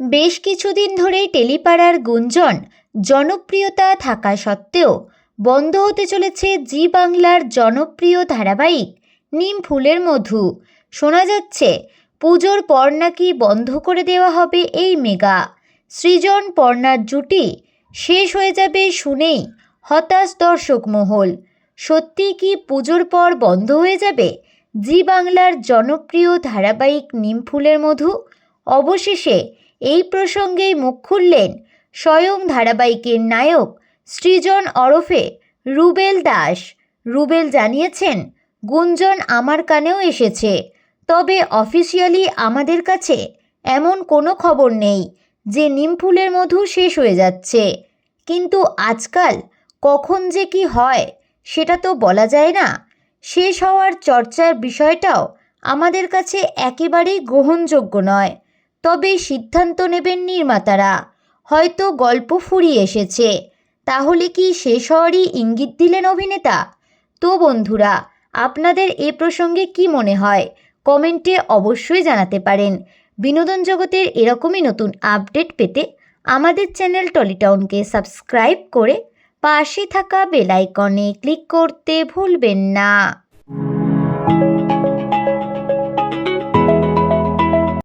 বেশ কিছুদিন ধরেই টেলিপাড়ার গুঞ্জন জনপ্রিয়তা থাকা সত্ত্বেও বন্ধ হতে চলেছে জি বাংলার জনপ্রিয় ধারাবাহিক নিম ফুলের মধু। শোনা যাচ্ছে, পুজোর পর নাকি বন্ধ করে দেওয়া হবে এই মেগা। সৃজন পর্ণার জুটি শেষ হয়ে যাবে শুনেই হতাশ দর্শক মহল। সত্যি কি পুজোর পর বন্ধ হয়ে যাবে জি বাংলার জনপ্রিয় ধারাবাহিক নিমফুলের মধু? অবশেষে এই প্রসঙ্গেই মুখ খুললেন স্বয়ং ধারাবাহিকের নায়ক সৃজন ওরফে রুবেল দাস। রুবেল জানিয়েছেন, গুঞ্জন আমার কানেও এসেছে, তবে অফিসিয়ালি আমাদের কাছে এমন কোনো খবর নেই যে নিমফুলের মধু শেষ হয়ে যাচ্ছে। কিন্তু আজকাল কখন যে কি হয় সেটা তো বলা যায় না। শেষ হওয়ার চর্চার বিষয়টাও আমাদের কাছে একেবারেই গ্রহণযোগ্য নয়। তবে সিদ্ধান্ত নেবেন নির্মাতারা। হয়তো গল্প ফুরিয়ে এসেছে। তাহলে কি শেষ হওয়ারই ইঙ্গিত দিলেন অভিনেতা? তো বন্ধুরা, আপনাদের এ প্রসঙ্গে কি মনে হয়? কমেন্টে অবশ্যই জানাতে পারেন। বিনোদন জগতের এরকমই নতুন আপডেট পেতে আমাদের চ্যানেল টলিটাউনকে সাবস্ক্রাইব করে পাশে থাকা বেল আইকনে ক্লিক করতে ভুলবেন না।